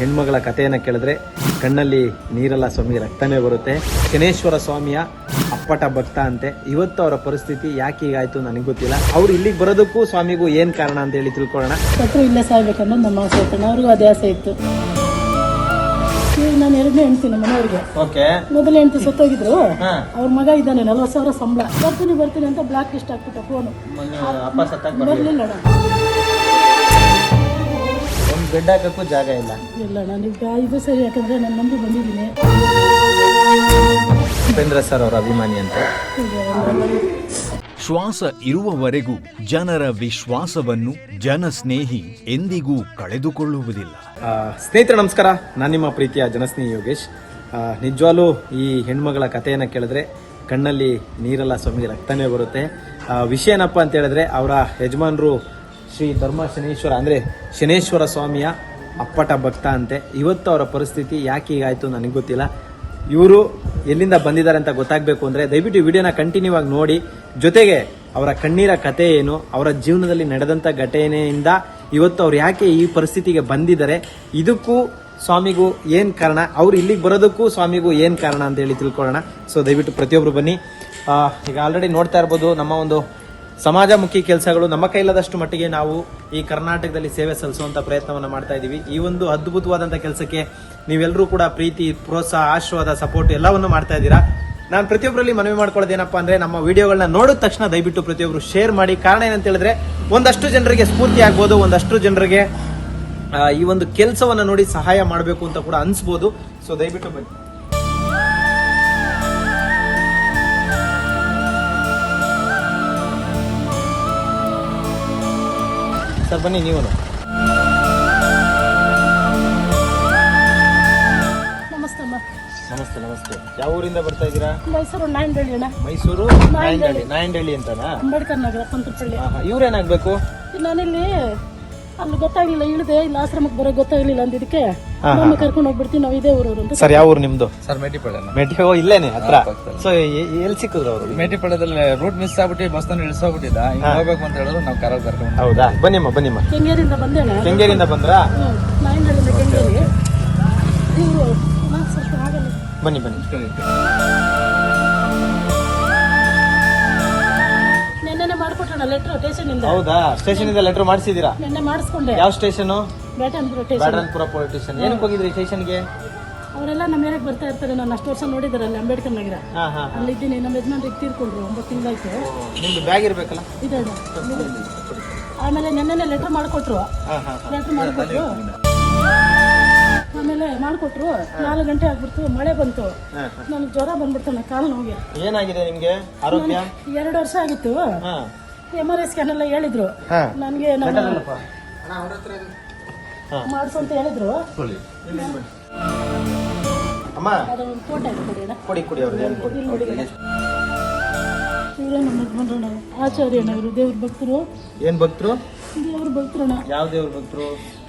ಹೆಣ್ಮಗಳ ಕಥೆಯನ್ನು ಕೇಳಿದ್ರೆ ಕಣ್ಣಲ್ಲಿ ನೀರಲ್ಲ ಸ್ವಾಮಿ ರಕ್ತನೇ ಬರುತ್ತೆ. ಶನೇಶ್ವರ ಸ್ವಾಮಿಯ ಅಪ್ಪಟ ಭಕ್ತ ಅಂತೆ. ಇವತ್ತು ಅವರ ಪರಿಸ್ಥಿತಿ ಯಾಕೆ ಹೀಗಾಯ್ತು ನನಗೆ ಗೊತ್ತಿಲ್ಲ. ಅವ್ರು ಇಲ್ಲಿಗೆ ಬರೋದಕ್ಕೂ ಸ್ವಾಮಿಗೂ ಏನ್ ಕಾರಣ ಅಂತ ಹೇಳಿ ತಿಳ್ಕೊಳ್ಳೋಣ. ಸತ್ರು ಇಲ್ಲೇ ಸಾಯ್ಬೇಕನ್ನೋದು ನಮ್ಮ ಆಸೆ ಇತ್ತು. ಅವ್ರಿಗೂ ಅದೇ ಆಸೆ ಇತ್ತು. ಈಗ ನಾನು ಎರಡನೇ ಹೆಣ್ತೀನಿ ನಮ್ಮ ಮನೆಯವ್ರಿಗೆ. ಓಕೆ ಮೊದಲನೇ ಹೆಂಡತಿ ಸತ್ತೋಗಿದ್ರು. ಅವ್ರ ಮಗ ಇದ್ದಾನೆ ನಲ್ವತ್ತು ಸಾವಿರ ಸಂಬಳ. ಬರ್ತೀನಿ ಬರ್ತೀನಿ ಅಂತ ಬ್ಲಾಕ್ ಲಿಸ್ಟ್ ಹಾಕ್ಬಿಟ್ಟ ಫೋನು ಅಪ್ಪ ಸತ್ತಾಗ ಬರಲಿಲ್ಲ. ಬೆಡ್ ಹಾಕಕ್ಕೂ ಜಾಗ ಇಲ್ಲ. ಇಲ್ಲ ನಾನೀಗ ಇದು ಸರಿ ಯಾಕಂದ್ರೆ ನಾನು ನಂಬಿ ಬಂದಿದ್ದೀನಿ. ಉಪೇಂದ್ರ ಸರ್ ಅವರ ಅಭಿಮಾನಿ ಅಂತ. ಶ್ವಾಸ ಇರುವವರೆಗೂ ಜನರ ವಿಶ್ವಾಸವನ್ನು ಜನಸ್ನೇಹಿ ಎಂದಿಗೂ ಕಳೆದುಕೊಳ್ಳುವುದಿಲ್ಲ. ಆ, ಸ್ನೇಹಿತರೆ ನಮಸ್ಕಾರ. ನಾನು ನಿಮ್ಮ ಪ್ರೀತಿಯ ಜನಸ್ನೇಹಿ ಯೋಗೇಶ್. ನಿಜವಾಲು ಈ ಹೆಣ್ಮಗಳ ಕಥೆಯನ್ನು ಕೇಳಿದ್ರೆ ಕಣ್ಣಲ್ಲಿ ನೀರೆಲ್ಲ ಸ್ವಾಮಿ ರಕ್ತನೇ ಬರುತ್ತೆ. ಆ, ವಿಷಯ ಏನಪ್ಪ ಅಂತ ಹೇಳಿದ್ರೆ ಅವರ ಯಜಮಾನರು ಶ್ರೀ ಧರ್ಮ ಶನೇಶ್ವರ ಅಂದರೆ ಶನೇಶ್ವರ ಸ್ವಾಮಿಯ ಅಪ್ಪಟ ಭಕ್ತ ಅಂತೆ. ಇವತ್ತು ಅವರ ಪರಿಸ್ಥಿತಿ ಯಾಕೆ ಹೀಗಾಯಿತು ನನಗೆ ಗೊತ್ತಿಲ್ಲ. ಇವರು ಎಲ್ಲಿಂದ ಬಂದಿದ್ದಾರೆ ಅಂತ ಗೊತ್ತಾಗಬೇಕು ಅಂದರೆ ದಯವಿಟ್ಟು ವಿಡಿಯೋನ ಕಂಟಿನ್ಯೂ ಆಗಿ ನೋಡಿ. ಜೊತೆಗೆ ಅವರ ಕಣ್ಣೀರ ಕಥೆ ಏನು, ಅವರ ಜೀವನದಲ್ಲಿ ನಡೆದಂಥ ಘಟನೆಯಿಂದ ಇವತ್ತು ಅವ್ರು ಯಾಕೆ ಈ ಪರಿಸ್ಥಿತಿಗೆ ಬಂದಿದ್ದಾರೆ, ಇದಕ್ಕೂ ಸ್ವಾಮಿಗೂ ಏನು ಕಾರಣ, ಅವ್ರು ಇಲ್ಲಿಗೆ ಬರೋದಕ್ಕೂ ಸ್ವಾಮಿಗೂ ಏನು ಕಾರಣ ಅಂತ ಹೇಳಿ ತಿಳ್ಕೊಳ್ಳೋಣ. ಸೊ ದಯವಿಟ್ಟು ಪ್ರತಿಯೊಬ್ಬರು ಬನ್ನಿ. ಈಗ ಆಲ್ರೆಡಿ ನೋಡ್ತಾ ಇರ್ಬೋದು ನಮ್ಮ ಒಂದು ಸಮಾಜಮುಖಿ ಕೆಲಸಗಳು ನಮ್ಮ ಕೈಲಾದಷ್ಟು ಮಟ್ಟಿಗೆ ನಾವು ಈ ಕರ್ನಾಟಕದಲ್ಲಿ ಸೇವೆ ಸಲ್ಲಿಸುವಂತ ಪ್ರಯತ್ನವನ್ನು ಮಾಡ್ತಾ ಇದ್ದೀವಿ ಈ ಒಂದು ಅದ್ಭುತವಾದಂಥ ಕೆಲಸಕ್ಕೆ ನೀವೆಲ್ಲರೂ ಕೂಡ ಪ್ರೀತಿ, ಪ್ರೋತ್ಸಾಹ, ಆಶೀರ್ವಾದ ಸಪೋರ್ಟ್ ಎಲ್ಲವನ್ನು ಮಾಡ್ತಾ ಇದ್ದೀರಾ? ನಾನು ಪ್ರತಿಯೊಬ್ಬರಲ್ಲಿ ಮನವಿ ಮಾಡ್ಕೊಳ್ಳೋದು ಏನಪ್ಪಾ ಅಂದ್ರೆ ನಮ್ಮ ವಿಡಿಯೋಗಳನ್ನ ನೋಡಿದ ತಕ್ಷಣ ದಯವಿಟ್ಟು ಪ್ರತಿಯೊಬ್ಬರು ಶೇರ್ ಮಾಡಿ. ಕಾರಣ ಏನಂತ ಹೇಳಿದ್ರೆ ಒಂದಷ್ಟು ಜನರಿಗೆ ಸ್ಫೂರ್ತಿ ಆಗ್ಬೋದು, ಒಂದಷ್ಟು ಜನರಿಗೆ ಈ ಒಂದು ಕೆಲಸವನ್ನ ನೋಡಿ ಸಹಾಯ ಮಾಡಬೇಕು ಅಂತ ಕೂಡ ಅನ್ಸ್ಬೋದು. ಸೊ ದಯವಿಟ್ಟು ಬನ್ನಿ. ಸರ್ ಬನ್ನಿ ನೀವು ನಮಸ್ತೆ ಅಮ್ಮ. ನಮಸ್ತೆ ನಮಸ್ತೆ. ಯಾವ ಊರಿಂದ ಬರ್ತಾ ಇದ್ದೀರಾ? ಮೈಸೂರು ನಾಯಂಡಳ್ಳಿ ಅಣ್ಣ. ಮೈಸೂರು ನಾಯಂಡಳ್ಳಿ. ನಾಯಂಡಳ್ಳಿ. ಅಂತನಾ? ಅಂಬೇಡ್ಕರ್ ನಗರ ಪಂತಪಳ್ಳಿ ಇವ್ರೇನಾಗ್ಬೇಕು? ನಾನಿಲ್ಲಿ ಅಲ್ಲಿ ಗೊತ್ತಾಗ್ಲಿಲ್ಲ ಇಳಿದೆ. ಇಲ್ಲಿ ಆಶ್ರಮಕ್ಕೆ ಬರೋ ಗೊತ್ತಾಗ್ಲಿಲ್ಲ ಅಂದಿದ್ದಕ್ಕೆ ನಮ್ಮ ಕರ್ಕೊಂಡು ಹೋಗ್ಬಿಡ್ತೀನಿ ನಾವು ಇದೇ ಊರವರು ಅಂತ ಸರ್ ಯಾವ ಊರು ನಿಮ್ದು? ಸರ್ ಮೇಟಿಪಾಳ್ಯನ ಮೆಟಿಯೋ ಇಲ್ಲೇನೆ ಹತ್ರ. ಸೊ ಎಲ್ಲಿ ಸಿಕ್ಕಿದ್ರು ಅವರು? ಮೇಟಿಪಾಳ್ಯದಲ್ಲಿ ರೂಟ್ ಮಿಸ್ ಆಗ್ಬಿಟ್ಟು ಬಸ್ ತಂದು ಇಳಿಸೋಗ್ಬಿಟ್ಟಿದ್ದ? ಹಿಂಗ್ ಹೋಗ್ಬೇಕು ಅಂತ ಹೇಳಿದ್ರು ನಾವು ಕರಾವ್ ಕರ್ಕೊಂಡು ಹೌದಾ? ಬನ್ನಿಮ್ಮ ಬನ್ನಿಮ್ಮ. ಕೆಂಗೇರಿಂದ ಬಂದೇನೆ? ಕೆಂಗೇರಿಂದ ಬಂದ್ರಾ? ಕೆಂಗೇರಿ. ಬನ್ನಿ ಬನ್ನಿ. ನೆನ್ನೆನೆ ಸ್ಟೇಷನ್ ಲೆಟ್ರ್ ಸ್ಟೇಷನಿಂದ ಹೌದಾ? ಸ್ಟೇಷನ್ ಇಂದ ಲೆಟರ್ ಮಾಡಿಸಿದೀರಾ ನೆನ್ನೆ ಮಾಡಿಸ್ಕೊಂಡೆ. ಯಾವ station Byatanpura station Byatanpura police station ಏನಕ್ಕೆ ಹೋಗಿದ್ರಿ ಸ್ಟೇಷನ್ಗೆ ಅವರೆಲ್ಲ ನಮ್ಮ ಏರಿಯಾಗೆ ಬರ್ತಾ ಇರ್ತಾರೆ. ನಾನು ಅಷ್ಟು ವರ್ಷ ನೋಡಿದಾರಲ್ಲ ಅಂಬೇಡ್ಕರ್ ನಗರ. ಹಾ ಹಾ ಅಲ್ಲಿದ್ದೀನಿ. ನಮ್ಮ ಯಜಮಾನ್ರಿಗೆ ತೀರ್ಕೊಂಡ್ರು. ಒಂಬತ್ತು ತಿಂಗಳಾಯ್ತು. ನಿಮ್ದು ಬ್ಯಾಗ್ ಇರಬೇಕಲ್ಲ? ಇದೆ ಆಮೇಲೆ ನೆನ್ನೆನೆ ಲೆಟರ್ ಮಾಡಿಕೊಟ್ರು. ಲೆಟರ್ ಮಾಡಿಕೊಟ್ರು. ಆಮೇಲೆ ಮಾಡಿಕೊಟ್ರು. ನಾಲ್ಕು ಗಂಟೆ ಆಗ್ಬಿಡ್ತು. ಮಳೆ ಬಂತು. ನನಗೆ ಜ್ವರ ಬಂದ್ಬಿಡ್ತು ನನ್ನ ಕಾಲು ನೋವಿಗೆ ಏನಾಗಿದೆ ನಿಮಗೆ? ಆರೋಗ್ಯ? ಎರಡು ವರ್ಷ ಆಗಿತ್ತು. ಹಾ. ಎಂ ಆರ್ ಐ ಸ್ಕ್ಯಾನ್ ಎಲ್ಲ ಹೇಳಿದ್ರು. ನನಗೆ ನಾನು ಮಾಡಿಸು ಅಂತ ಹೇಳಿದ್ರು. ಅಮ್ಮ. ಅದೊಂದು ಫೋಟೋ ಕೊಡಿ ಕೊಡಿ ಇವರೇ ನಮ್ಮ ಯಜಮಾನ್ರಣ್ಣ ಆಚಾರ್ಯಣ್ಣ ಇವರು ದೇವ್ರ ಭಕ್ತರು. ಏನ್ ಭಕ್ತರು? ದೇವ್ರ ಭಕ್ತರಣ್ಣ ಯಾವ ದೇವ್ರ ಭಕ್ತರು?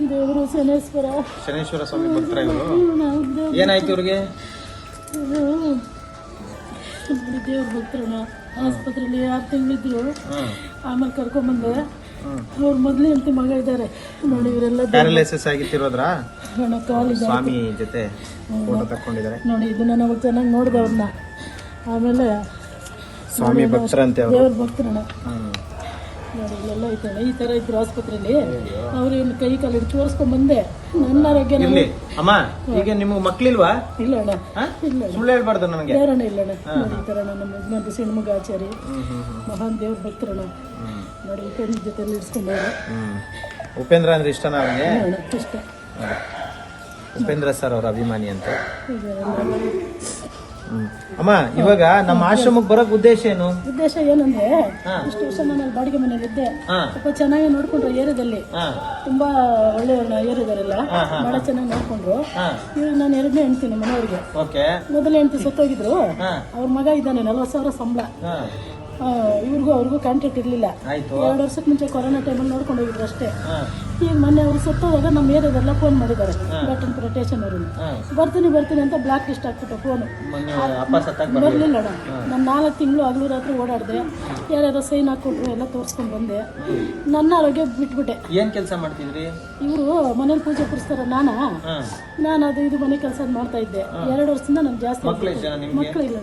ದೇವರು ಶನೇಶ್ವರ. ಶನೇಶ್ವರ ಸ್ವಾಮಿ ಭಕ್ತರ ಇವರು. ಏನಾಯ್ತು ಇವ್ರಿಗೆ? ದೇವ್ರ ಭಕ್ತರಣ್ಣ ಆಸ್ಪತ್ರೆಯಲ್ಲಿ ಆರು ತಿಂಗಳಿದ್ರು. ಆಮೇಲೆ ಕರ್ಕೊಂಬಂದೆ ಅವ್ರ ಮೊದಲೇ ಅಂತ ಮಗ ಇದ್ದಾರೆ ನೋಡಿ ಇವರೆಲ್ಲ ಪ್ಯಾರಲೈಸಿಸ್ ಆಗಿತ್ತಿರೋದ್ರ ಸ್ವಾಮಿ ಜೊತೆ ಫೋಟೋ ತಕ್ಕೊಂಡಿದ್ದಾರೆ ನೋಡಿ ಇದನ್ನ ನಾವು ಚೆನ್ನಾಗಿ ನೋಡಿದೆ ಅವ್ರನ್ನ ಆಮೇಲೆ ಸ್ವಾಮಿ ಭಕ್ತರಂತೆ ಅವರು. ದೇವ್ರ ಭಕ್ತರಣ್ಣ ನೋಡಿ ಇಲ್ಲೆಲ್ಲ ಐತಣ್ಣ ಈ ಥರ ಇದ್ರು ಆಸ್ಪತ್ರೆಯಲ್ಲಿ ಅವ್ರು ಇವ್ನು ಕೈ ಕಾಲು ಹಿಡಿದು ತೋರಿಸ್ಕೊಂಡ್ ಬಂದೆ ನನ್ನ ಆರೋಗ್ಯ ಇರ್ಲಿ ಅಮ್ಮ ಈಗ ನಿಮ್ಗೆ ಮಕ್ಳಿಲ್ವಾ? ಇಲ್ಲ ಅಣ್ಣ. ಹಾ? ಇಲ್ಲ ಸುಳ್ಳು ಹೇಳ್ಬಾರ್ದು ನನಗೆ. ದೇವರಣ್ಣ ಇಲ್ಲಣ್ಣ ನೋಡಿ ಈ ಥರ ನಮ್ಮ ಯಜಮಾನ್ರು ಸಿಣ್ಮಗ ಆಚಾರಿ ಮಹಾನ್ ದೇವ್ರ ಭಕ್ತರಣ್ಣ. ನೋಡಿ ಉಪೇಂದ್ರ ಜೊತೆ ಇಡ್ಸ್ಕೊಂಡವ್ರು. ಉಪೇಂದ್ರ ಅಂದ್ರೆ ಇಷ್ಟನಾ ಅಣ್ಣ ಇಷ್ಟ ಉಪೇಂದ್ರ ಸರ್ ಅವರ ಅಭಿಮಾನಿ ಅಂತ. ಈಗ. ಅಮ್ಮ ಇವಾಗ ನಮ್ಮ ಆಶ್ರಮಕ್ಕೆ ಬರೋಕ್ ಉದ್ದೇಶ ಏನು? ಉದ್ದೇಶ ಏನಂದ್ರೆ ಇಷ್ಟು ವರ್ಷ ನಾನು ಬಾಡಿಗೆ ಮನೇಲಿ ಇದ್ದೆ ಹಾ. ಸ್ವಲ್ಪ ಚೆನ್ನಾಗಿ ನೋಡ್ಕೊಂಡ್ರು ಏರಿಯಾದಲ್ಲಿ. ತುಂಬಾ ಒಳ್ಳೆಯವ್ರನ್ನ ಏರಿಯಾದವರೆಲ್ಲ ಬಹಳ ಚೆನ್ನಾಗಿ ನೋಡ್ಕೊಂಡ್ರು. ಇವಾಗ ನಾನು ಎರಡನೇ ಹೆಣ್ತೀನಿ ಮನೆಯವ್ರಿಗೆ. ಮೊದಲೇ ಮೊದಲನೇ ಹೆಂಡತಿ ಸತ್ತೋಗಿದ್ರು. ಅವ್ರ ಮಗ ಇದ್ದಾನೆ ನಲ್ವತ್ತು ಸಾವಿರ ಸಂಬಳ. ಇವ್ರಿಗೂ ಅವ್ರಿಗೂ ಕಾಂಟ್ಯಾಕ್ಟ್ ಇರಲಿಲ್ಲ. ಆಯ್ತು. ಎರಡು ವರ್ಷಕ್ಕೆ ಮುಂಚೆ ಕೊರೋನಾ ಟೈಮಲ್ಲಿ ನೋಡ್ಕೊಂಡು ಹೋಗಿದ್ರು ಅಷ್ಟೇ. ಈಗ ಮೊನ್ನೆ ಅವರು ಸತ್ತೋದಾಗ ನಮ್ಮ ಏರಿಯಾದೆಲ್ಲ ಫೋನ್ ಮಾಡಿದ್ದಾರೆ. ಬಟನ್ ಸ್ಟೇಷನ್ ಅವರು ಬರ್ತೀನಿ ಬರ್ತೀನಿ ಅಂತ ಬ್ಲಾಕ್ ಲಿಸ್ಟ್ ಹಾಕ್ಬಿಟ್ಟು ಫೋನು ಬರಲಿಲ್ಲ. ನಾನು ನಾಲ್ಕು ತಿಂಗಳು ಹಗಲು ರಾತ್ರಿ ಓಡಾಡಿದೆ. ಯಾರ್ಯಾರೋ ಸೈನ್ ಹಾಕ್ಕೊಟ್ರು ಎಲ್ಲ ತೋರಿಸ್ಕೊಂಡು ಬಂದೆ. ನನ್ನ ಆರೋಗ್ಯ ಬಿಟ್ಬಿಟ್ಟೆ. ಏನು ಕೆಲಸ ಮಾಡ್ತಿದ್ರಿ? ಇವರು ಮನೇಲಿ ಪೂಜೆ ಪುರಿಸ್ತಾರ ನಾನು? ನಾನು ಅದು ಇದು ಮನೆ ಕೆಲಸ ಮಾಡ್ತಾ ಇದ್ದೆ. ಎರಡು ವರ್ಷದಿಂದ ನಾನು ಜಾಸ್ತಿ ಮಕ್ಕಳಿಲ್ಲ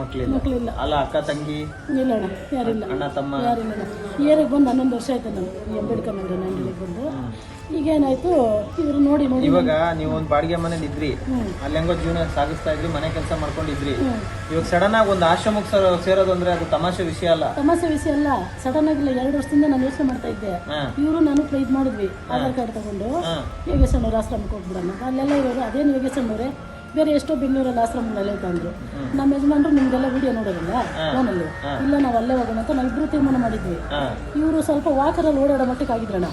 ಮಕ್ಕಳಿಲ್ಲ ಅಲ್ಲ ಅಕ್ಕ ತಂಗಿ? ಇಲ್ಲ ಅಣ್ಣ ಯಾರಿಲ್ಲ. ಅಣ್ಣ ತಮ್ಮ? ಯಾರಿಲ್ಲ ಏರಿಗೆ ಬಂದು ಹನ್ನೊಂದು ವರ್ಷ ಆಯ್ತು ನಾನು ನಗರ ನಂದಿಲಿಗೆ ಬಂದು. ಈಗ ಏನಾಯ್ತು ಇವರು ನೋಡಿ ನೋಡಿ. ಇವಾಗ ನೀವು ಒಂದು ಬಾಡಿಗೆ ಮನೇಲಿ ಇದ್ರಿ ಅಲ್ಲಿ ಹೆಂಗೋ ಜೀವನ ಸಾಗಿಸ್ತಾ ಇದ್ರಿ ಮನೆ ಕೆಲಸ ಮಾಡ್ಕೊಂಡಿದ್ರಿ. ಇವಾಗ ಸಡನ್ ಆಗಿ ಒಂದು ಆಶ್ರಮಕ್ಕೆ ಸೇರೋದಂದ್ರೆ ಸೇರೋದು ಅಂದ್ರೆ ಅದು ತಮಾಷೆ ವಿಷಯ ಅಲ್ಲ. ತಮಾಷೆ ವಿಷಯ ಅಲ್ಲ. ಸಡನ್ ಆಗಿಲ್ಲ ಎರಡು ವರ್ಷದಿಂದ ನಾನು ಯೋಚನೆ ಮಾಡ್ತಾ ಇದ್ದೆ. ಇವರು ನಾನು ಇದು ಮಾಡಿದ್ವಿ. ಆಧಾರ್ ಕಾರ್ಡ್ ತಗೊಂಡು ಯೋಗೇಶ್ ಆಶ್ರಮಕ್ಕೆ ಹೋಗ್ಬಿಡೋಣ. ಅಲ್ಲೆಲ್ಲ ಇವಾಗ ಅದೇನು ಯೋಗೇಶಣ್ಣವ್ರೆ ಬೇರೆ ಎಷ್ಟೋ ಬೆಂಗಳೂರಲ್ಲಿ ಆಶ್ರಮದಲ್ಲೇ ತಂದ್ರು ನಮ್ಮ ಯಜಮಾನ್ರು ನಿಮ್ದೆಲ್ಲ ವಿಡಿಯೋ ನೋಡೋದಿಲ್ಲ? ಫೋನಲ್ಲಿ. ಇಲ್ಲ ನಾವು ಅಲ್ಲೇ ಹೋಗೋಣ ಅಂತ ನಾವಿಬ್ರು ತೀರ್ಮಾನ ಮಾಡಿದ್ವಿ. ಇವರು ಸ್ವಲ್ಪ ವಾಕರಲ್ಲಿ ಓಡಾಡೋ ಮಟ್ಟಕ್ಕೆ ಆಗಿದ್ರಣ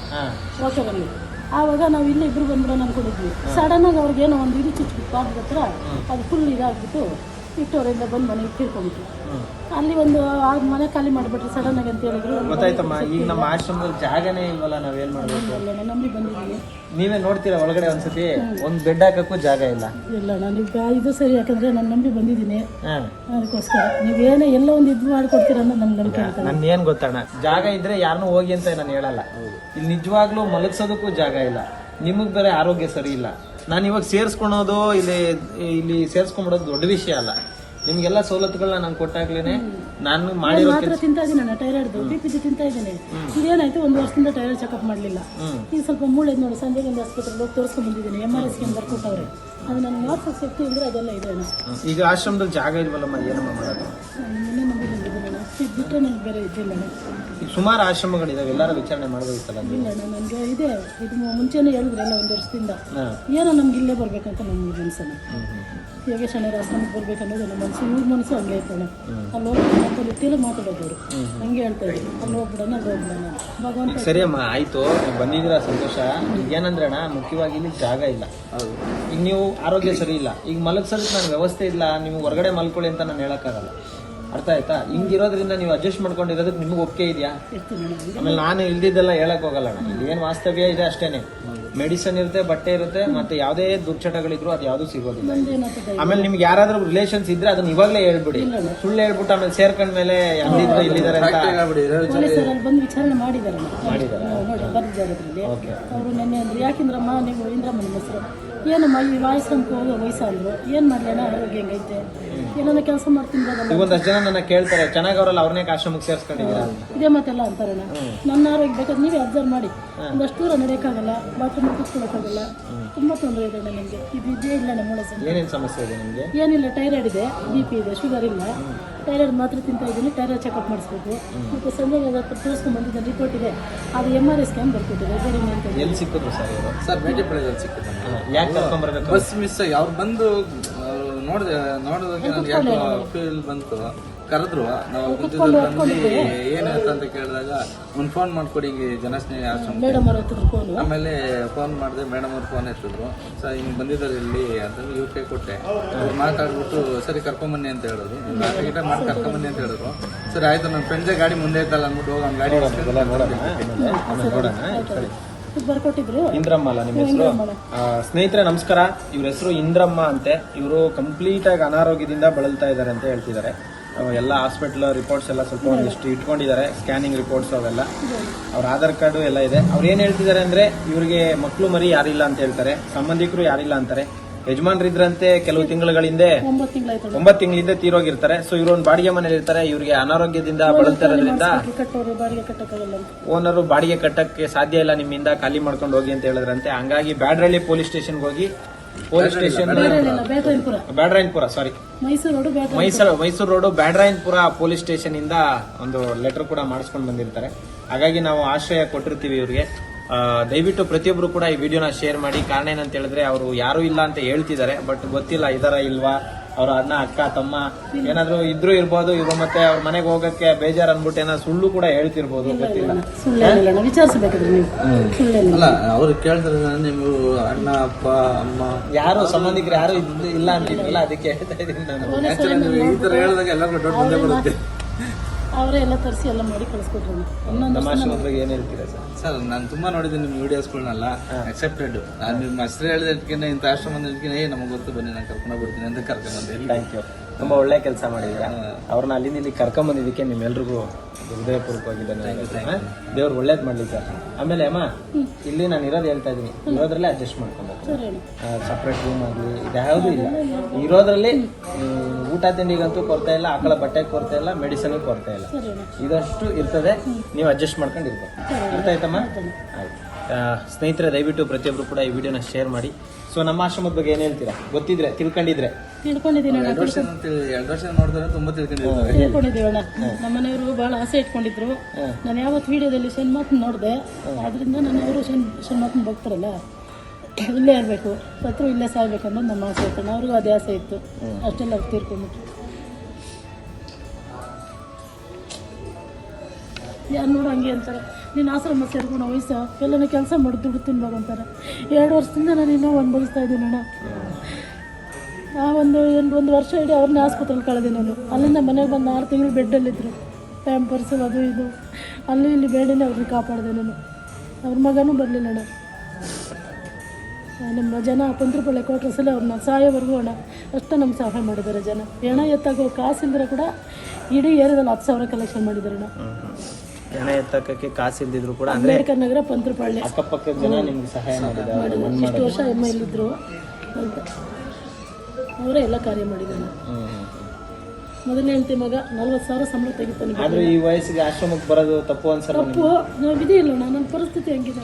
ವಾಕರಲ್ಲಿ ಆವಾಗ ನಾವು ಇಲ್ಲಿ ಇಬ್ರು ಬಂದ್ಬಿಡೋಣ ಅನ್ಕೊಂಡಿದ್ವಿ. ಸಡನ್ ಆಗಿ ಅವ್ರಿಗೇನೋ ಒಂದು ಇದು ಚಿಕ್ಕ ಪಾದ ಹತ್ರ ಅದು ಫುಲ್ ಇದಾಗ್ಬಿಟ್ಟು ವಿಕ್ಟೋರಿಯಿಂದ ಬಂದು ಮನೆಗೆ ತಿರ್ಕೊಂಡ್ಬಿಟ್ರು ಅಲ್ಲಿ ಒಂದು ಆ ಮನೆ ಖಾಲಿ ಮಾಡಿಬಿಟ್ರು ಸಡನ್ ಆಗಿ ಅಂತ ಹೇಳಿದ್ರು. ಗೊತ್ತಾಯ್ತಮ್ಮ. ಈಗ ನಮ್ಮ ಆಶ್ರಮದಲ್ಲಿ ಜಾಗನೇ ಇಲ್ವಲ್ಲ ನಾವೇನ್ ಮಾಡ್ಬೇಕು? ನಂಬಿ ಬಂದಿದ್ದೀನಿ ನೀವೇ ನೋಡ್ತೀರಾ ಒಳಗಡೆ ಒಂದ್ಸತಿ? ಒಂದ್ ಬೆಡ್ ಹಾಕಕ್ಕೂ ಜಾಗ ಇಲ್ಲ. ಇಲ್ಲ ನಾನು ಇದು ಸರಿ ಯಾಕಂದ್ರೆ ನಾನು ನಂಬಿ ಬಂದಿದ್ದೀನಿ. ಅದಕ್ಕೋಸ್ಕರ. ನೀವೇನೇ ಎಲ್ಲ ಒಂದು ಇದು ಮಾಡ್ಕೊಡ್ತೀರ ಅನ್ನೋದು ನಮ್ಗೆ ನಂಬಿಕೆ ನನ್ ಏನ್ ಗೊತ್ತಣ್ಣ? ಜಾಗ ಇದ್ರೆ ಯಾರನ್ನೂ ಹೋಗಿ ಅಂತ ನಾನು ಹೇಳಲ್ಲ. ಇಲ್ಲಿ ನಿಜವಾಗ್ಲೂ ಮಲಗ್ಸೋದಕ್ಕೂ ಜಾಗ ಇಲ್ಲ. ನಿಮಗ್ ಬೇರೆ ಆರೋಗ್ಯ ಸರಿ ಇಲ್ಲ. ನಾನು ಇವಾಗ ಸೇರಿಸ್ಕೊಳೋದು ಇಲ್ಲಿ ಇಲ್ಲಿ ಸೇರಿಸ್ಕೊಂಡ್ಬಿಡೋದು ದೊಡ್ಡ ವಿಷಯ ಅಲ್ಲ. ನಿಮ್ಗೆಲ್ಲ ಸವಲತ್ತುಗಳನ್ನ ನಾನು ಕೊಟ್ಟಾಗ್ಲೇನೆ. ನಾನು ಮಾಡಿರೋ ಮಾತ್ರ ತಿಂತಾ ಇದ್ದೀನಿ ನಾನು ಟೈರಾಯ್ಡ್ದು ಬಿ ಪಿ ತಿಂತಾ ಇದ್ದೀನಿ. ಇದೇನಾಯ್ತು ಒಂದು ವರ್ಷದಿಂದ ಟೈರಾಯ್ಡ್ ಚೆಕಪ್ ಮಾಡಲಿಲ್ಲ. ಈಗ ಸ್ವಲ್ಪ ಮೂಳೆ ನೋಡಿ ಸಂಜೆ ಒಂದು ಆಸ್ಪತ್ರೆಗೆ ಹೋಗಿ ತೋರಿಸ್ಕೊಂಡು ಬಂದಿದ್ದೀನಿ ಎಂ ಆರ್ ಎಸ್ ಸ್ಕ್ಯಾನ್ ಬರ್ಕೊಟ್ಟವ್ರೆ. ಅದು ನನ್ನ ಮಾತ್ರ ಶಕ್ತಿ ಇದ್ರೆ ಅದೆಲ್ಲ ಇದೆ ಈಗ ಆಶ್ರಮದಲ್ಲಿ ಜಾಗ ಇಲ್ವಲ್ಲಮ್ಮ ಏನಮ್ಮ ಮಾಡೋದು? ಬಿಟ್ಟರೆ ನನಗೆ ಬೇರೆ ಇದ್ದಿಲ್ಲ ಈಗ ಸುಮಾರು ಆಶ್ರಮಗಳಿದಾವೆ ಎಲ್ಲಾರು ವಿಚಾರಣೆ ಮಾಡಬೇಕು ಇಲ್ಲ ನನಗೆ ಇದೆ. ಇದು ಮುಂಚೆನೇ ಹೇಳಿದ್ರೆ ಎಲ್ಲ ಒಂದು ವರ್ಷದಿಂದ. ಹಾ. ಏನೋ ನಮ್ಗೆ ಇಲ್ಲೇ ಬರ್ಬೇಕಂತ ನಮ್ಗೆ ಮನಸ್ಸನ್ನ ಯೋಗೇಶ್ವರ ಆಶ್ರಮಕ್ಕೆ ಬರ್ಬೇಕು ಅನ್ನೋದು ನಮ್ಮ ಮನಸ್ಸು. ಇವ್ರ ಮನಸ್ಸು ಹಂಗೆ ಐತಣ್ಣ ಅಲ್ಲಿ ಹೋಗ್ಬಿಡೋಣ ಅಂತ ರೀತಿಯಲ್ಲಿ ಮಾತಾಡೋದು ಅವರು ಹಂಗೆ ಹೇಳ್ತಾ ಇದ್ರು. ಅಲ್ಲಿ ಹೋಗ್ಬಿಡೋಣ ಅಲ್ಲಿ ಹೋಗ್ಬಿಡೋಣ ಭಗವಂತ ಸರಿ ಅಮ್ಮ ಆಯ್ತು. ನೀವು ಬಂದಿದ್ದೀರಾ ಸಂತೋಷ. ಈಗ ಏನಂದ್ರೆ ಅಣ್ಣ ಮುಖ್ಯವಾಗಿ ಇಲ್ಲಿ ಜಾಗ ಇಲ್ಲ. ಈಗ ನೀವು ಆರೋಗ್ಯ ಸರಿ ಇಲ್ಲ. ಈಗ ಮಲಗಿಸೋದಕ್ಕೆ ನಾನು ವ್ಯವಸ್ಥೆ ಇಲ್ಲ. ನೀವು ಹೊರಗಡೆ ಮಲ್ಕೊಳ್ಳಿ ಅಂತ ನಾನು ಹೇಳಕ್ಕಾಗಲ್ಲ. ಅರ್ಥ ಆಯ್ತಾ? ಹಿಂಗಿರೋದ್ರಿಂದ ನೀವು ಅಡ್ಜಸ್ಟ್ ಮಾಡ್ಕೊಂಡಿರೋದಕ್ಕೆ ನಿಮ್ಗೆ ಒಪ್ಪಿಗೆ ಇದೆಯಾ? ಆಮೇಲೆ ನಾನು ಇಲ್ದಿದ್ದೆಲ್ಲ ಹೇಳಕ್ ಹೋಗಲ್ಲ ಅಣ್ಣ ಏನು ವಾಸ್ತವ್ಯ ಇದೆ ಅಷ್ಟೇನೆ. ಮೆಡಿಸನ್ ಇರುತ್ತೆ ಬಟ್ಟೆ ಇರುತ್ತೆ ಮತ್ತೆ ಯಾವುದೇ ದುರ್ಚಟಗಳಿದ್ರು ಅದು ಯಾವುದು ಸಿಗೋದಿಲ್ಲ. ಆಮೇಲೆ ನಿಮ್ಗೆ ಯಾರಾದ್ರೂ ರಿಲೇಷನ್ಸ್ ಇದ್ರೆ ಅದನ್ನ ಇವಾಗಲೇ ಹೇಳ್ಬಿಡಿ. ಸುಳ್ಳು ಹೇಳ್ಬಿಟ್ಟು ಆಮೇಲೆ ಸೇರ್ಕೊಂಡ್ಮೇಲೆ ಯಾರಿದ್ರು ಇಲ್ಲಿದ್ದಾರೆ ಅಂತ ಬಂದು ವಿಚಾರಣೆ ಮಾಡಿದ್ದಾರೆ ಅವರು ನೆನ್ನೆ ಅಂದ್ರೆ ಯಾಕಿಂದ್ರಮ್ಮ ನೀವು ಇಂದ್ರಮ್ಮನ ಹೆಸರು? ಏನಮ್ಮ ಈ ವಾಯ್ಸ್ಕೊಂಡ್ಕೊ ಹೋಗೋ ವಯಸ್ಸ ಅಂದ್ರು. ಏನು ಮಾಡ್ಲೇನ ಆರೋಗ್ಯ ಹೆಂಗೈತೆ? ಏನಾನ ಕೆಲಸ ಮಾಡ್ತೀನಿ ಒಂದಷ್ಟು ಜನ ನನ್ನ ಕೇಳ್ತಾರೆ ಚೆನ್ನಾಗಿ ಅವರಲ್ಲ ಅವ್ರನ್ನೇ ಆಶ್ರಮಕ್ಕೆ ಸೇರ್ಸ್ಕೊಂಡಿದ್ದೀರಾ ಅಂತ. ಇದೇ ಮಾತೆಲ್ಲ ಅಂತಾರಣ್ಣ ನನ್ನ ಆರೋಗ್ಯ ಬೇಕಾದ್ರೆ ನೀವೇ ಅಬ್ಸರ್ವ್ ಮಾಡಿ. ಒಂದಷ್ಟು ದೂರ ನಡೆಯೋಕ್ಕಾಗಲ್ಲ ಬಾತ್ರೂಮ್ ಕೂತ್ಕೊಳ್ಳೋಕ್ಕಾಗಲ್ಲ ತುಂಬ ತೊಂದರೆ ಇದೆ ನಮಗೆ. ನನಗೆ ಇದು ಇದೇ ಇಲ್ಲ ನಮ್ಮ ಒಳಗೆ ಏನೇನ್ ಸಮಸ್ಯೆ ಇದೆ ನಿಮಗೆ? ಏನಿಲ್ಲ ಟೈರಾಯ್ಡ್ ಇದೆ ಬಿ ಪಿ ಇದೆ ಶುಗರ್ ಇಲ್ಲ. ಟೈರಾಯ್ಡ್ ಮಾತ್ರ ತಿಂತಾ ಇದ್ದೀನಿ ಟೈರಾಯ್ಡ್ ಚೆಕಪ್ ಮಾಡಿಸ್ಬೇಕು. ಮತ್ತು ಸಂಜೆ ತೋರಿಸ್ಕೊಂಡು ಬಂದಿದ್ದ ರಿಪೋರ್ಟ್ ಇದೆ. ಅದು ಎಂ ಆರ್ ಐ ಸ್ಕ್ಯಾನ್ ಬರ್ಕೊಟ್ಟಿದೆ ಬೇರೆ ಎಲ್ಲಿ ಸಿಕ್ಕಿದ್ರು ಸರ್ ಸರ್ ಬೇಟೆ ಮೇಟಿಪುರದಲ್ಲಿ ಸಿಕ್ಕಿದ್ರು ಯಾಕೆ ಕರ್ಕೊಂಡ್ಬರ್ಬೇಕು ಬಸ್ ಮಿಸ್ ಆಗಿ ಅವ್ರು ಬಂದು ನೋಡಿದೆ ನೋಡಿದಾಗ ನನಗೆ ಯಾಕೋ ಫೀಲ್ ಬಂತು. ಕರೆದ್ರು ನಾವು ಕುಂತಿದ್ದು ಬಂದು ಏನಾಯ್ತು ಅಂತ ಕೇಳಿದಾಗ ಒಂದು ಫೋನ್ ಮಾಡ್ಕೊಡಿ ಹಿಂಗೆ ಜನಸ್ನೇಹಿ ಆಶ್ರಮ ಆಮೇಲೆ ಫೋನ್ ಮಾಡಿದೆ ಮೇಡಮ್ ಅವ್ರು ಫೋನ್ ಎತ್ತಿದ್ರು. ಸರ್ ಹಿಂಗೆ ಬಂದಿದ್ದಾರೆ ಇಲ್ಲಿ ಅಂತಂದ್ರೆ ಯು ಕೆ ಕೊಟ್ಟೆ. ಅವ್ರು ಮಾತಾಡ್ಬಿಟ್ಟು ಸರಿ ಕರ್ಕೊಂಬನ್ನಿ ಅಂತ ಹೇಳಿದ್ರು. ಗಾಡಿ ಗಿಟ ಮಾಡಿ ಕರ್ಕೊಂಬನ್ನಿ ಅಂತ ಹೇಳಿದ್ರು. ಸರಿ ಆಯ್ತು ನನ್ನ ಫ್ರೆಂಡ್ಸೇ ಗಾಡಿ ಮುಂದೆ ಇದ್ದಲ್ಲ ಅಂದ್ಬಿಟ್ಟು ಹೋಗಿ ಅವ್ನ ಗಾಡಿ ಬರ್ಕೊಟ್ಟಿದ್ರು? ಇಂದ್ರಮ್ಮ ಅಲ್ಲ ನಿಮ್ಮ ಹೆಸರು? ಸ್ನೇಹಿತರೆ ನಮಸ್ಕಾರ. ಇವ್ರ ಹೆಸರು ಇಂದ್ರಮ್ಮ ಅಂತೆ. ಇವರು ಕಂಪ್ಲೀಟ್ ಆಗಿ ಅನಾರೋಗ್ಯದಿಂದ ಬಳಲ್ತಾ ಇದ್ದಾರೆ ಅಂತ ಹೇಳ್ತಿದ್ದಾರೆ. ಎಲ್ಲ ಹಾಸ್ಪಿಟಲ್ ರಿಪೋರ್ಟ್ಸ್ ಎಲ್ಲ ಸ್ವಲ್ಪ ಒಂದಿಷ್ಟು ಇಟ್ಕೊಂಡಿದ್ದಾರೆ ಸ್ಕ್ಯಾನಿಂಗ್ ರಿಪೋರ್ಟ್ಸ್ ಅವೆಲ್ಲ. ಅವ್ರ ಆಧಾರ್ ಕಾರ್ಡು ಎಲ್ಲ ಇದೆ. ಅವ್ರು ಏನ್ ಹೇಳ್ತಿದ್ದಾರೆ ಅಂದ್ರೆ ಇವರಿಗೆ ಮಕ್ಕಳು ಮರಿ ಯಾರಿಲ್ಲ ಅಂತ ಹೇಳ್ತಾರೆ ಸಂಬಂಧಿಕರು ಯಾರಿಲ್ಲ ಅಂತಾರೆ. ಯಜಮಾನ್ರಿದ್ರಂತೆ ಕೆಲವು ತಿಂಗಳುಗಳ ಹಿಂದೆ ಒಂಬತ್ತು ತಿಂಗಳಿಂದ ತೀರೋಗಿರ್ತಾರೆ. ಸೊ ಇವರು ಒಂದು ಬಾಡಿಗೆ ಮನೇಲಿ ಇರ್ತಾರೆ ಇವರಿಗೆ ಅನಾರೋಗ್ಯದಿಂದ ಬಳಲ್ತಾ ಇರೋದ್ರಿಂದ ಕಟ್ಟೋರು ಬಾಡಿಗೆ ಕಟ್ಟಕ್ಕಾಗಲ್ಲ ಅಂತ. ಓನರು ಬಾಡಿಗೆ ಕಟ್ಟಕ್ಕೆ ಸಾಧ್ಯ ಇಲ್ಲ ನಿಮ್ಮಿಂದ ಖಾಲಿ ಮಾಡ್ಕೊಂಡು ಹೋಗಿ ಅಂತ ಹೇಳಿದ್ರಂತೆ. ಹಂಗಾಗಿ ಬ್ಯಾಡ್ರಳ್ಳಿ ಪೊಲೀಸ್ ಸ್ಟೇಷನ್ಗೆ ಹೋಗಿ police station Byatarayanapura sorry Mysuru road Mysuru Mysuru road Byatarayanapura police station ಇಂದ ಒಂದು ಲೆಟರ್ ಕೂಡ ಮಾಡಿಸ್ಕೊಂಡು ಬಂದಿರ್ತಾರೆ. ಹಾಗಾಗಿ ನಾವು ಆಶ್ರಯ ಕೊಟ್ಟಿರ್ತೀವಿ ಇವ್ರಿಗೆ. ದಯವಿಟ್ಟು ಪ್ರತಿಯೊಬ್ರು ಕೂಡ ಈ ವಿಡಿಯೋನ ಶೇರ್ ಮಾಡಿ. ಕಾರಣ ಏನಂತ ಹೇಳಿದ್ರೆ ಅವರು ಯಾರು ಇಲ್ಲ ಅಂತ ಹೇಳ್ತಿದ್ದಾರೆ ಬಟ್ ಗೊತ್ತಿಲ್ಲ ಇದರ ಇಲ್ವಾ? ಅವ್ರ ಅಣ್ಣ ಅಕ್ಕ ತಮ್ಮ ಏನಾದ್ರು ಇದ್ರು ಇರ್ಬೋದು ಇವ್ರು ಮತ್ತೆ ಅವ್ರ ಮನೆಗೆ ಹೋಗಕ್ಕೆ ಬೇಜಾರ್ ಅನ್ಬಿಟ್ಟು ಏನಾದ್ರು ಸುಳ್ಳು ಕೂಡ ಹೇಳ್ತಿರ್ಬೋದು ಗೊತ್ತಿಲ್ಲ. ವಿಚಾರಿಸಬೇಕಾದ್ರೆ ಅಲ್ಲ ಅವ್ರು ಕೇಳ್ತಾರೆ ನೀವು ಅಣ್ಣ ಅಪ್ಪ ಅಮ್ಮ. ಯಾರು ಸಂಬಂಧಿಕರು ಯಾರು ಇದ್- ಇಲ್ಲ ಅಂತಿದ್ರಲ್ಲ ಅದಕ್ಕೆ ಹೇಳ್ತಾ ಇದೀನಿ ನಾನು. ಈ ತರ ಹೇಳಿದಾಗ ಎಲ್ಲರಿಗೂ ಡೌಟ್ ಬಂದೇ ಬರುತ್ತೆ. ಅವರೇ ಎಲ್ಲ ತರಿಸಿ ಎಲ್ಲ ಮಾಡಿ ಕಳಿಸ್ಕೊಟ್ರು. ಇನ್ನೊಂದು ನಮ್ಮ ಏನು ಏನ್ ಹೇಳ್ತೀರಾ ಸರ್? ಸರ್ ನಾನು ತುಂಬಾ ನೋಡಿದ್ದೀನಿ ನಿಮ್ಮ ವಿಡಿಯೋಸ್ಗಳನ್ನೆಲ್ಲ ಅಕ್ಸೆಪ್ಟೆಡ್ ನಾನು ನಿಮ್ಮ ಹೆಸರು ಹೇಳಿದಕ್ಕಿಂತ ಇಂಥ ಆಶ್ರಮ ಏ ನಮಗೆ ಗೊತ್ತು ಬನ್ನಿ ನಾನು ಕರ್ಕೊಂಡು ಬಿಡ್ತೀನಿ ಅಂತ ಕರ್ಕೊಂಡು ಬಂದೆ. ಥ್ಯಾಂಕ್ ಯು ತುಂಬ ಒಳ್ಳೆ ಕೆಲಸ ಮಾಡಿದ್ದೀರಾ? ಅವ್ರನ್ನ ಅಲ್ಲಿಂದ ಇಲ್ಲಿ ಕರ್ಕೊಂಬಂದಿದ್ದಕ್ಕೆ ನಿಮ್ಮೆಲ್ರಿಗೂ ಹೃದಯಪೂರ್ವಕವಾಗಿ ಧನ್ಯವಾದ ದೇವ್ರು ಒಳ್ಳೇದು ಮಾಡಲಿ ಸರ್ ಆಮೇಲೆ ಅಮ್ಮ ಇಲ್ಲಿ ನಾನು ಇರೋದು ಹೇಳ್ತಾ ಇದ್ದೀನಿ ಇರೋದ್ರಲ್ಲೇ ಅಡ್ಜಸ್ಟ್ ಮಾಡ್ಕೊಬೇಕು ಸಪ್ರೇಟ್ ರೂಮ್ ಆಗಲಿ ಇದ್ಯಾವುದೂ ಇಲ್ಲ. ಇರೋದ್ರಲ್ಲಿ ಊಟ ತಿಂಡಿಗಂತೂ ಕೊರತೆ ಇಲ್ಲ ಆಕಳ ಬಟ್ಟೆ ಕೊರತೆ ಇಲ್ಲ ಮೆಡಿಸನ್ ಕೊರತೆ ಇಲ್ಲ. ಇದಷ್ಟು ಇರ್ತದೆ. ನೀವು ಅಡ್ಜಸ್ಟ್ ಮಾಡ್ಕೊಂಡು ಇರ್ಬೇಕು ಅರ್ಥ ಆಯ್ತಮ್ಮ? ಆಯ್ತು. ಆ, ಸ್ನೇಹಿತರೆ ದಯವಿಟ್ಟು ಪ್ರತಿಯೊಬ್ಬರು ಕೂಡ ಈ ವಿಡಿಯೋನ ಶೇರ್ ಮಾಡಿ. ಸೊ ನಮ್ಮ ಆಶ್ರಮದ ಬಗ್ಗೆ ಏನು ಹೇಳ್ತೀರಾ? ಗೊತ್ತಿದ್ರೆ ತಿಳ್ಕೊಂಡಿದ್ರೆ. ತಿಳ್ಕೊಂಡಿದ್ದೀನಿ ಅಣ್ಣ ಎರಡು ವರ್ಷ ಎರಡು ವರ್ಷ ನೋಡಿದ್ರೆ ತುಂಬಾ ತಿಳ್ಕೊಂಡಿದ್ದೀನಿ ತಿಳ್ಕೊಂಡಿದ್ದೀವಿ ಅಣ್ಣ. ನಮ್ಮ ಮನೆಯವರು ಭಾಳ ಆಸೆ ಇಟ್ಕೊಂಡಿದ್ರು. ನಾನು ಯಾವತ್ತು ವಿಡಿಯೋದಲ್ಲಿ ಶನಿಮಾತನ ನೋಡಿದೆ ಆದ್ರಿಂದ ನಾನು ಅವರು ಶನ್ ಶನಿಮಾತನ ಭಕ್ತರಲ್ಲ ಇಲ್ಲೇ ಇರಬೇಕು ಸತ್ರು ಇಲ್ಲೇ ಸಾಯ್ಬೇಕು ಅನ್ನೋದು ನಮ್ಮ ಆಸೆ ಇತ್ತು. ಅವ್ರಿಗೂ ಅದೇ ಆಸೆ ಇತ್ತು. ಅಷ್ಟೆಲ್ಲ ಅವ್ರು ತೀರ್ಕೊಂಡ್ಬಿಟ್ರು. ಯಾರು ನೋಡೋ ಹಂಗೆ ಅಂತಾರೆ. ನೀನು ಆಶ್ರಮ ಸೇರ್ಕೊಂಡು ವಯಸ್ಸ ಎಲ್ಲನೂ ಕೆಲಸ ಮಾಡಿ ದುಡ್ಡು ತಿನ್ಬೇಕು ಅಂತಾರೆ. ಎರಡು ವರ್ಷದಿಂದ ನಾನು ಇನ್ನೂ ಅನುಭವಿಸ್ತಾ ಇದ್ದೀನಿ ಅಣ್ಣ. ಆ ಒಂದು ಒಂದು ಒಂದು ವರ್ಷ ಇಡೀ ಅವ್ರನ್ನ ಆಸ್ಪತ್ರೆಲಿ ಕಳೆದೆ ನಾನು. ಅಲ್ಲಿಂದ ಮನೆಗೆ ಬಂದು ಆರು ತಿಂಗಳು ಬೆಡ್ಡಲ್ಲಿದ್ದರು ಪ್ಯಾಂಪರ್ಸು ಅದು ಇದು. ಅಲ್ಲಿ ಇಲ್ಲಿ ಬೇಡನೇ ಅವ್ರನ್ನ ಕಾಪಾಡಿದೆ ನಾನು. ಅವ್ರ ಮಗನೂ ಬರಲಿಲ್ಲ ಅಣ್ಣ. ನಮ್ಮ ಜನ ಪಂತ್ರಪಳ್ಳಿ ಕೋಟ್ರಸಲ್ಲಿ ಅವ್ರನ್ನ ಸಾಯೋವರೆಗೂ ಅಣ್ಣ, ಅಷ್ಟು ನಮ್ಗೆ ಸಹಾಯ ಮಾಡಿದ್ದಾರೆ ಜನ. ಹೆಣ ಎತ್ತಾಗೋ ಕಾಸಿಲ್ದ್ರೆ ಕೂಡ ಇಡೀ ಏರಿಯಾದಲ್ಲಿ ಹತ್ತು ಸಾವಿರ ಕಲೆಕ್ಷನ್ ಮಾಡಿದ್ದಾರೆ ಅಣ್ಣ. ಹೆಣ ಎತ್ತಕ್ಕೆ ಕಾಸು ಇಲ್ದಿದ್ರು ಕೂಡ ಅಂದ್ರೆ ಅಂಬೇಡ್ಕರ್ ನಗರ ಪಂತ್ರಪಾಳ್ಯ. ಅಕ್ಕಪಕ್ಕದ ಜನ ನಿಮ್ಗೆ ಸಹಾಯ ಮಾಡಿದ್ದಾರೆ ಇಷ್ಟು ವರ್ಷ ಎಮ್ಮ ಇಲ್ಲಿದ್ರು. ಅಂತ ಅವರೇ ಎಲ್ಲ ಕಾರ್ಯ ಮಾಡಿದ್ದಾರೆ. ಮೊದಲನೇ ಹೆಂಡತಿ ಮಗ ನಲ್ವತ್ತು ಸಾವಿರ ಸಂಬಳ ತೆಗಿತಾನೆ ಆದ್ರೆ ಈ ವಯಸ್ಸಿಗೆ ಆಶ್ರಮಕ್ಕೆ ಬರೋದು ತಪ್ಪು ಅನ್ಸಲ್ಲ ತಪ್ಪು. ನಾವು ವಿಧಿ ಇಲ್ಲ ನನ್ನ ಪರಿಸ್ಥಿತಿ ಹೆಂಗಿದೆ?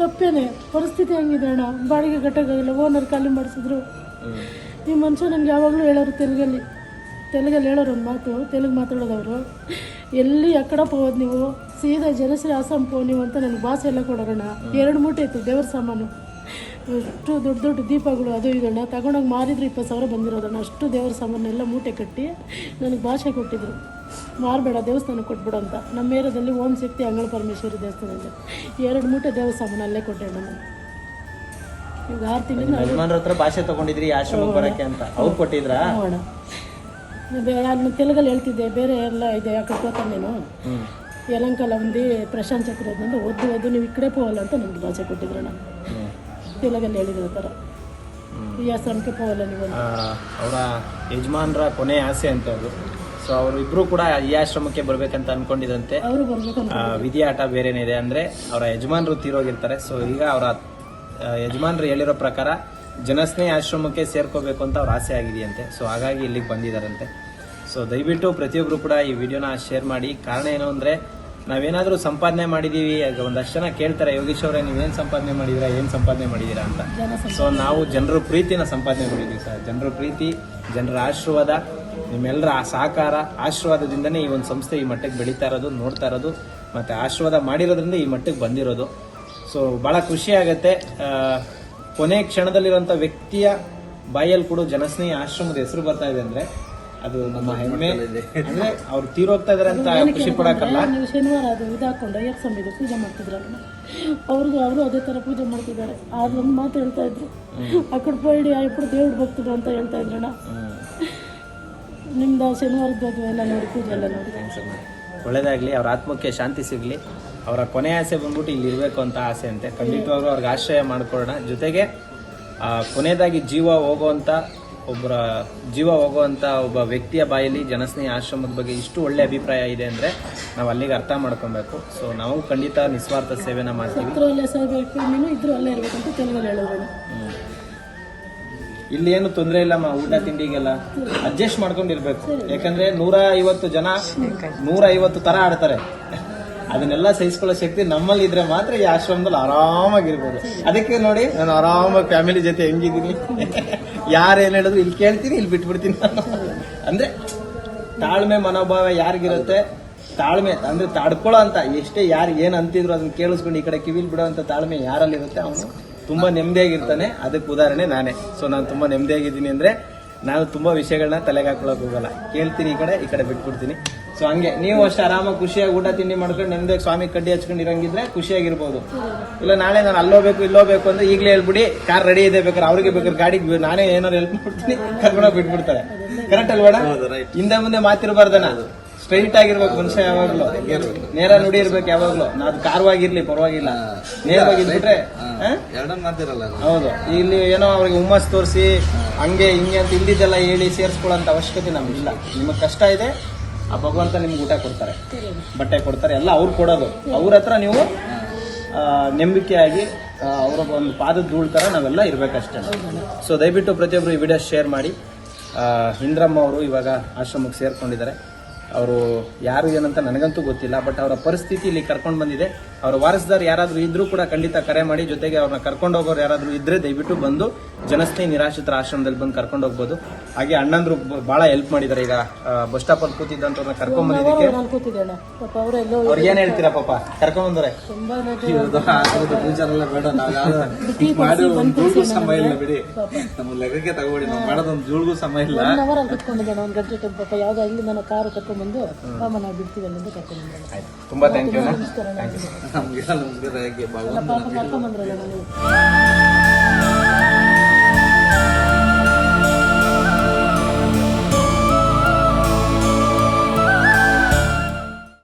ತಪ್ಪೇನೆ. ಪರಿಸ್ಥಿತಿ ಹೆಂಗಿದೆ ಅಣ್ಣ? ಬಾಡಿಗೆ ಕಟ್ಟೋಕ್ಕಾಗಿಲ್ಲ ಓನರ್ ಖಾಲಿ ಮಾಡಿಸಿದ್ರು. ಈ ಮನುಷ್ಯ ನನಗೆ ಯಾವಾಗಲೂ ಹೇಳೋರು ತೆಲುಗಲ್ಲಿ ತೆಲುಗಲ್ಲಿ ಹೇಳೋರು ಒಂದು ಮಾತು ತೆಲುಗು ಮಾತಾಡೋದವರು ಎಲ್ಲಿ ಎಕ್ಕಡ ಹೋದ್ ನೀವು? ಸೀದಾ ಜನಶ್ರೀ ಆಸಾಮ್ ಪೋ ನೀವು ಅಂತ ನನಗೆ ಭಾಷೆ ಎಲ್ಲ ಕೊಡೋಣ ಎರಡು ಮೂಟೆ ಇತ್ತು ದೇವ್ರ ಸಾಮಾನು. ಅಷ್ಟು ದೊಡ್ಡ ದೊಡ್ಡ ದೀಪಗಳು ಅದು ಇದಣ್ಣ ತಗೊಂಡೋಗಿ ಮಾರಿದ್ರು ಇಪ್ಪತ್ತು ಸಾವಿರ ಬಂದಿರೋದಣ್ಣ ಅಷ್ಟು ದೇವ್ರ ಸಾಮಾನೆಲ್ಲ ಮೂಟೆ ಕಟ್ಟಿ ನನಗೆ ಭಾಷೆ ಕೊಟ್ಟಿದ್ರು. ಮಾರಬೇಡ ದೇವಸ್ಥಾನಕ್ಕೆ ಕೊಟ್ಬಿಡು ಅಂತ. ನಮ್ಮ ಏರಿಯಾದಲ್ಲಿ ಓಂ ಶಕ್ತಿ ಅಂಗಳ ಪರಮೇಶ್ವರಿ ದೇವಸ್ಥಾನದಲ್ಲಿ ಎರಡು ಮೂಟೆ ದೇವ್ರ ಸಾಮಾನು ಅಲ್ಲೇ ಕೊಟ್ಟೆ ಅಣ್ಣ ನಾನು. ಈಗ ಆರು ತಿಂಗಳು ಭಾಷೆ ತಗೊಂಡಿದ್ರಿ ಆಶ್ರಮಕ್ಕೆ ಬರಕ್ಕೆ ಅಂತ. ಅವ್ರು ಕೊಟ್ಟಿದ್ರಾ? ನಾನು ತೆಲುಗಲ್ಲಿ ಹೇಳ್ತಿದ್ದೆ ಬೇರೆ ಎಲ್ಲ ಇದೆ ಅಕ್ಕಿ ನೀನು? ಯಲಂಕಲ ಒಂದು ಪ್ರಶಾಂತ್ ಚಕ್ರವರ್ತಿ ಒದ್ದು ಒದ್ದು ನೀವು ಈ ಕಡೆ ಪೋವಲ್ಲ ಅಂತ ನಮ್ಗೆ ಭಾಷೆ ಕೊಟ್ಟಿದ್ರು ನಾನು ತೆಲುಗಲ್ಲಿ ಹೇಳಿದ್ರು ಥರ. ಈ ಆಶ್ರಮಕ್ಕೆ ಪೋವಲ್ಲ ನೀವು ಅವರ ಯಜಮಾನ್ರ ಕೊನೆ ಆಸೆ ಅಂತ ಅದು. ಸೊ ಅವರು ಇಬ್ರು ಕೂಡ ಈ ಆಶ್ರಮಕ್ಕೆ ಬರ್ಬೇಕಂತ ಅನ್ಕೊಂಡಿದ್ರಂತೆ. ಅವರು ಬರಬೇಕಂತ ವಿಧಿ ಆಟ ಬೇರೆನೇ ಇದೆ ಅಂದ್ರೆ ಅವರ ಯಜಮಾನರು ತೀರೋಗಿರ್ತಾರೆ. ಸೊ ಈಗ ಅವರ ಯಜಮಾನ್ರು ಹೇಳಿರೋ ಪ್ರಕಾರ ಜನಸ್ನೇಹಿ ಆಶ್ರಮಕ್ಕೆ ಸೇರ್ಕೋಬೇಕು ಅಂತ ಅವ್ರ ಆಸೆ ಆಗಿದೆಯಂತೆ. ಸೊ ಹಾಗಾಗಿ ಇಲ್ಲಿಗೆ ಬಂದಿದ್ದಾರಂತೆ ಸೊ ದಯವಿಟ್ಟು ಪ್ರತಿಯೊಬ್ಬರು ಕೂಡ ಈ ವಿಡಿಯೋನ ಶೇರ್ ಮಾಡಿ. ಕಾರಣ ಏನು ಅಂದರೆ, ನಾವೇನಾದರೂ ಸಂಪಾದನೆ ಮಾಡಿದ್ದೀವಿ ಒಂದಷ್ಟು ಜನ ಕೇಳ್ತಾರೆ, ಯೋಗೀಶ್ ಅವರೇ, ನೀವೇನು ಸಂಪಾದನೆ ಮಾಡಿದ್ದೀರಾ ಏನು ಸಂಪಾದನೆ ಮಾಡಿದ್ದೀರಾ ಅಂತ. ಸೊ ನಾವು ಜನರ ಪ್ರೀತಿನ ಸಂಪಾದನೆ ಮಾಡಿದ್ದೀವಿ ಸರ್. ಜನರ ಪ್ರೀತಿ, ಜನರ ಆಶೀರ್ವಾದ ನಿಮ್ಮೆಲ್ಲರ ಆ ಸಹಕಾರ, ಆಶೀರ್ವಾದದಿಂದನೇ ಈ ಒಂದು ಸಂಸ್ಥೆ ಈ ಮಟ್ಟಕ್ಕೆ ಬೆಳೀತಾ ಇರೋದು, ನೋಡ್ತಾ ಇರೋದು, ಮತ್ತು ಆಶೀರ್ವಾದ ಮಾಡಿರೋದ್ರಿಂದ ಈ ಮಟ್ಟಕ್ಕೆ ಬಂದಿರೋದು. ಸೊ ಭಾಳ ಖುಷಿ ಆಗುತ್ತೆ. ಕೊನೆ ಕ್ಷಣದಲ್ಲಿರುವಂಥ ವ್ಯಕ್ತಿಯ ಬಾಯಲ್ಲಿ ಕೂಡ ಜನಸ್ನೇಹಿ ಆಶ್ರಮದ ಹೆಸರು ಬರ್ತಾ ಇದೆ ಅಂದ್ರೆ ಅದು ನಮ್ಮ ಹೆಮ್ಮೆ. ಅಂದ್ರೆ ಅವ್ರು ತೀರೋಗ್ತಾ ಇದಾರೆ ಅಂತ ಖುಷಿ ಪಡಕಲ್ಲ ಶನಿವಾರ ಅದು ಇದಾಕೊಂಡು ಅಯ್ಯಪ್ಪ ಸ್ವಾಮಿಗೆ ಪೂಜೆ ಮಾಡ್ತಿದ್ರಲ್ಲ. ಅವ್ರಿಗೂ ಅವರು ಅದೇ ತರ ಪೂಜೆ ಮಾಡ್ತಿದ್ದಾರೆ. ಅದೊಂದು ಮಾತು ಹೇಳ್ತಾ ಇದ್ರು. ಅಕ್ಕಡ ಪೈಡಿ ಇಬ್ಬರು ದೇವ್ರು ಭಕ್ತರು ಅಂತ ಹೇಳ್ತಾ ಇದ್ರಣ್ಣ ನಿಮ್ದು ಶನಿವಾರದ್ದು ಎಲ್ಲ ನೋಡಿ ಪೂಜೆ ಎಲ್ಲ ನೋಡಿ. ಒಳ್ಳೇದಾಗಲಿ ಅವ್ರ ಆತ್ಮಕ್ಕೆ ಶಾಂತಿ ಸಿಗ್ಲಿ. ಅವರ ಕೊನೆ ಆಸೆ ಬಂದ್ಬಿಟ್ಟು ಇಲ್ಲಿ ಇರಬೇಕು ಅಂತ ಆಸೆ ಅಂತೆ. ಖಂಡಿತವಾಗ್ಲೂ ಅವ್ರಿಗೆ ಆಶ್ರಯ ಮಾಡಿಕೊಡೋಣ ಜೊತೆಗೆ ಆ, ಕೊನೆಯದಾಗಿ ಜೀವ ಹೋಗುವಂಥ ಒಬ್ಬರ ಜೀವ ಹೋಗುವಂಥ ಒಬ್ಬ ವ್ಯಕ್ತಿಯ ಬಾಯಲ್ಲಿ ಜನಸ್ನೇಹಿ ಆಶ್ರಮದ ಬಗ್ಗೆ ಇಷ್ಟು ಒಳ್ಳೆ ಅಭಿಪ್ರಾಯ ಇದೆ ಅಂದರೆ ನಾವು ಅಲ್ಲಿಗೆ ಅರ್ಥ ಮಾಡ್ಕೊಬೇಕು. ಸೊ ನಾವು ಖಂಡಿತ ನಿಸ್ವಾರ್ಥ ಸೇವೆನ ಮಾಡ್ತೀವಿ. ಇಲ್ಲಿ ಏನು ತೊಂದರೆ ಇಲ್ಲಮ್ಮ ಊಟ ತಿಂಡಿಗೆಲ್ಲ. ಅಡ್ಜಸ್ಟ್ ಮಾಡ್ಕೊಂಡಿರ್ಬೇಕು. ಯಾಕಂದ್ರೆ ನೂರ ಐವತ್ತು ಜನ ನೂರ ಐವತ್ತು ತರ ಆಡ್ತಾರೆ. ಅದನ್ನೆಲ್ಲ ಸಹಿಸ್ಕೊಳ್ಳೋ ಶಕ್ತಿ ನಮ್ಮಲ್ಲಿ ಇದ್ರೆ ಮಾತ್ರ ಈ ಆಶ್ರಮದಲ್ಲಿ ಆರಾಮಾಗಿರ್ಬೋದು. ಅದಕ್ಕೆ ನೋಡಿ ನಾನು ಆರಾಮಾಗಿ ಫ್ಯಾಮಿಲಿ ಜೊತೆ ಹೆಂಗಿದ್ದೀನಿ? ಯಾರು ಏನ್ ಹೇಳಿದ್ರು ಇಲ್ಲಿ ಕೇಳ್ತೀನಿ ಇಲ್ಲಿ ಬಿಟ್ಬಿಡ್ತೀನಿ ನಾನು. ಅಂದ್ರೆ ತಾಳ್ಮೆ ಮನೋಭಾವ ಯಾರಿಗಿರುತ್ತೆ? ತಾಳ್ಮೆ ಅಂದ್ರೆ ತಡ್ಕೊಳ್ಳೋ ಅಂತ ಎಷ್ಟೇ ಯಾರು ಏನ್ ಅಂತಿದ್ರು ಅದನ್ನ ಕೇಳಿಸ್ಕೊಂಡು ಈ ಕಡೆ ಕಿವಿಲ್ ಬಿಡೋ ಅಂತ ತಾಳ್ಮೆ ಯಾರಲ್ಲಿರುತ್ತೆ? ಅವನು. ತುಂಬಾ ನೆಮ್ಮದಿಯಾಗಿರ್ತಾನೆ. ಅದಕ್ಕೆ ಉದಾಹರಣೆ ನಾನೇ. ಸೊ ನಾನು ತುಂಬಾ ನೆಮ್ಮದಿಯಾಗಿದ್ದೀನಿ ಅಂದ್ರೆ ನಾನು ತುಂಬ ವಿಷಯಗಳನ್ನ ತಲೆಗೆ ಹಾಕೊಳಕ್ ಹೋಗಲ್ಲ. ಕೇಳ್ತೀನಿ ಈ ಕಡೆ ಈ ಕಡೆ ಬಿಟ್ಬಿಡ್ತೀನಿ. ಸೊ ಹಂಗೆ ನೀವು ಅಷ್ಟು ಆರಾಮಾಗಿ ಖುಷಿಯಾಗಿ ಊಟ ತಿಂಡಿ ಮಾಡ್ಕೊಂಡು ನಂದೇ ಸ್ವಾಮಿ ಕಡ್ಡಿ ಹಚ್ಕೊಂಡು ಇರಂಗಿದ್ರೆ ಖುಷಿಯಾಗಿರ್ಬೋದು. ಇಲ್ಲ ನಾಳೆ ನಾನು ಅಲ್ಲೋಬೇಕು ಇಲ್ಲೋಬೇಕು ಅಂದ್ರೆ ಈಗಲೇ ಹೇಳ್ಬಿಡಿ ಕಾರ್ ರೆಡಿ ಇದೆ ಬೇಕಾದ್ರೆ ಅವ್ರಿಗೆ ಬೇಕಾದ್ರೆ ಗಾಡಿಗೆ ನಾನೇ ಏನಾರು ಹೆಲ್ಪ್ ಮಾಡ್ತೀನಿ ಕರ್ಕೊಂಡೋಗಿ ಬಿಟ್ಬಿಡ್ತಾರೆ. ಕರೆಕ್ಟ್ ಅಲ್ವಾ ಹಿಂದೆ ಮುಂದೆ ಮಾತಿರಬಾರ್ದನ? ಸ್ಟ್ರೈಟ್ ಆಗಿರ್ಬೇಕು ಮನುಷ್ಯ ಯಾವಾಗ್ಲೂ. ನೇರ ನುಡಿ ಇರ್ಬೇಕು ಯಾವಾಗ್ಲೂ. ನಾವು ಕಾರವಾಗಿರ್ಲಿ ಪರವಾಗಿಲ್ಲ. ಅದು. ಹೌದು. ಇಲ್ಲಿ ಏನೋ ಅವ್ರಿಗೆ ಹುಮ್ಮಸ್ ತೋರಿಸಿ ಹಂಗೆ ಹಿಂಗೆ ಅಂತ ಇಲ್ಲಿದ್ದೆಲ್ಲ ಹೇಳಿ ಸೇರಿಸ್ಕೊಳ್ಳೋಂಥ ಅವಶ್ಯಕತೆ ನಮ್ಗಿಲ್ಲ. ನಿಮಗೆ ಕಷ್ಟ ಇದೆ ಆ ಭಗವಂತ ನಿಮ್ಗೆ ಊಟ ಕೊಡ್ತಾರೆ. ಬಟ್ಟೆ ಕೊಡ್ತಾರೆ. ಎಲ್ಲ ಅವ್ರು ಕೊಡೋದು. ಅವ್ರ ಹತ್ರ ನೀವು ನಂಬಿಕೆ ನಂಬಿಕೆಯಾಗಿ ಅವರ ಒಂದು ಪಾದದ ಧೂಳ್ ಥರ ನಾವೆಲ್ಲ ಇರಬೇಕಷ್ಟೇ. ಸೊ ದಯವಿಟ್ಟು ಪ್ರತಿಯೊಬ್ಬರು ಈ ವಿಡಿಯೋ ಶೇರ್ ಮಾಡಿ. ಇಂದ್ರಮ್ಮ ಅವರು ಇವಾಗ ಆಶ್ರಮಕ್ಕೆ ಸೇರ್ಕೊಂಡಿದ್ದಾರೆ. ಅವರು ಯಾರು ಏನಂತ ನನಗಂತೂ ಗೊತ್ತಿಲ್ಲ ಬಟ್ ಅವರ ಪರಿಸ್ಥಿತಿ ಇಲ್ಲಿ ಕರ್ಕೊಂಡು ಬಂದಿದೆ. ಅವರ ವಾರಸ್ದಾರ್ ಯಾರಾದರೂ ಇದ್ರೂ ಕೂಡ ಖಂಡಿತ ಕರೆ ಮಾಡಿ ಜೊತೆಗೆ ಅವ್ರನ್ನ ಕರ್ಕೊಂಡು ಹೋಗೋರು ಯಾರಾದರೂ ಇದ್ರೆ ದಯವಿಟ್ಟು ಬಂದು ಜನಸ್ನೇಹಿ ನಿರಾಶ್ರಿತರ ಆಶ್ರಮದಲ್ಲಿ ಬಂದು ಕರ್ಕೊಂಡು ಹೋಗ್ಬೋದು. ಹಾಗೆ ಅಣ್ಣಂದ್ರು ಬಹಳ ಹೆಲ್ಪ್ ಮಾಡಿದಾರೆ. ಈಗ ಬಸ್ ಸ್ಟಾಪ್ ಅಲ್ಲಿ ಕೂತಿದ್ದಂತ ಕರ್ಕೊಂಡ್ ಬಂದಿದ್ದಕ್ಕೆ. ಅವ್ರಿಗೆ ಏನ್ ಹೇಳ್ತೀರಾ ಪಾಪ? ಕರ್ಕೊಂಡ್ ಬಂದ್ರೆ ಬೇಡ. ನಾವು ಮಾಡಿ ಒಂದು ಜೂಳ್ಗೂ ಸಮಯ ಇಲ್ಲ ಬಿಡಿ. ನಮ್ಮ ಲೆಕ್ಕಕ್ಕೆ ತಗೋಬಿಡಿ ನಾವು ಮಾಡೋದೊಂದು ಜೂಳ್ಗೂ ಸಮಯ ಇಲ್ಲ. ಒನ್ ಅವರ್ ಅಲ್ಲಿ ಕುತ್ಕೊಂಡಿದ್ದಾನೆ ಒಂದು ಗಂಟೆ ಟೈಮ್ ಪಾಪ. ಯಾವ್ದೋ ಇಲ್ಲಿ ನಾನು ಕಾರು ಬಂದು ಮಾಮ ಬಿಡ್ತೀವಿ ಅಲ್ಲಿಂದ ಕರ್ಕೊಂಡು ತುಂಬ ಥ್ಯಾಂಕ್ ಯು ನಮಗೆಲ್ಲ ನಮಸ್ಕಾರ ಪಾಪ ಕರ್ಕೊಂಬಂದ್ರಲ್ಲ ನನಗೆ